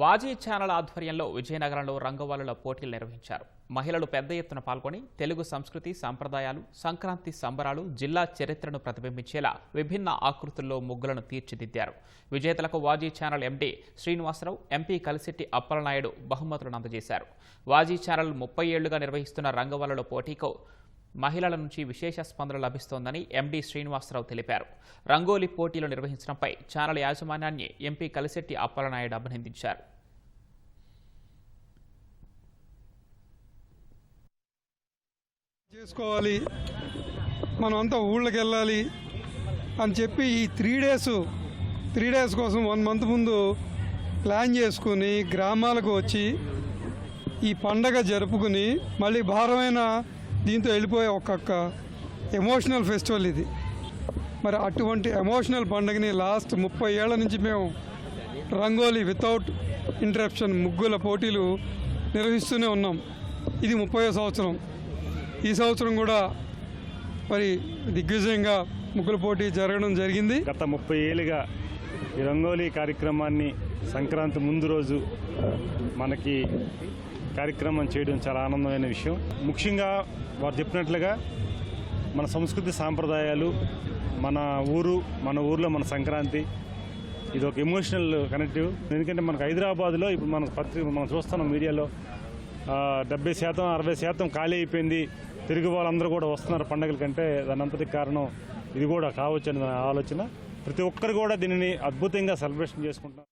వాజీ channel ఆధ్వర్యంలో విజయనగరంలో రంగవల్లుల పోటీలు నిర్వహించారు. మహిళలు పెద్ద ఎత్తున పాల్గొని తెలుగు సంస్కృతి సంప్రదాయాలు సంక్రాంతి సంబరాలు జిల్లా చరిత్రను ప్రతిబింబించేలా విభిన్న ఆకృతుల్లో ముగ్గులను తీర్చిదిద్దారు. విజేతలకు Vaji channel MD Srinivasarao MP Kalisetti Appalanaidu బహుమతులను అందజేశారు. వాజీ ఛానల్ ముప్పై ఏళ్ళుగా నిర్వహిస్తున్న రంగవల్లుల పోటీకు మహిళల నుంచి విశేష స్పందన లభిస్తోందని ఎండీ శ్రీనివాసరావు తెలిపారు. రంగోలీ పోటీలు నిర్వహించడంపై ఛానల్ యాజమాన్యాన్ని ఎంపీ కలిశెట్టి అప్పలనాయుడు అభినందించారు. చేసుకోవాలి. మనం అంతా ఊళ్ళకి వెళ్ళాలి అని చెప్పి ఈ త్రీ డేస్ త్రీ డేస్ కోసం వన్ మంత్ ముందు ప్లాన్ చేసుకుని గ్రామాలకు వచ్చి ఈ పండగ జరుపుకుని మళ్ళీ భారమైన దీంతో వెళ్ళిపోయే ఒక్కొక్క ఎమోషనల్ ఫెస్టివల్ ఇది. మరి అటువంటి ఎమోషనల్ పండుగని లాస్ట్ ముప్పై ఏళ్ళ నుంచి మేము రంగోలీ వితౌట్ ఇంటరప్షన్ ముగ్గుల పోటీలు నిర్వహిస్తూనే ఉన్నాం. ఇది ముప్పై సంవత్సరం. ఈ సంవత్సరం కూడా మరి దిగ్విజయంగా ముగ్గుల పోటీ జరగడం జరిగింది. గత ముప్పై ఏళ్ళుగా ఈ రంగోలీ కార్యక్రమాన్ని సంక్రాంతి ముందు రోజు మనకి కార్యక్రమం చేయడం చాలా ఆనందమైన విషయం. ముఖ్యంగా వారు చెప్పినట్లుగా మన సంస్కృతి సాంప్రదాయాలు మన ఊరు మన ఊర్లో మన సంక్రాంతి ఇది ఒక ఎమోషనల్ కనెక్టివ్ ఎందుకంటే మనకు హైదరాబాద్లో ఇప్పుడు మన పత్రిక మనం చూస్తున్నాం మీడియాలో డెబ్బై శాతం అరవై శాతం ఖాళీ అయిపోయింది తిరిగి వాళ్ళందరూ కూడా వస్తున్నారు పండుగల కంటే దాని అంతటికి కారణం ఇది కూడా కావచ్చు అనే ఆలోచన. ప్రతి ఒక్కరు కూడా దీనిని అద్భుతంగా సెలబ్రేషన్ చేసుకుంటాం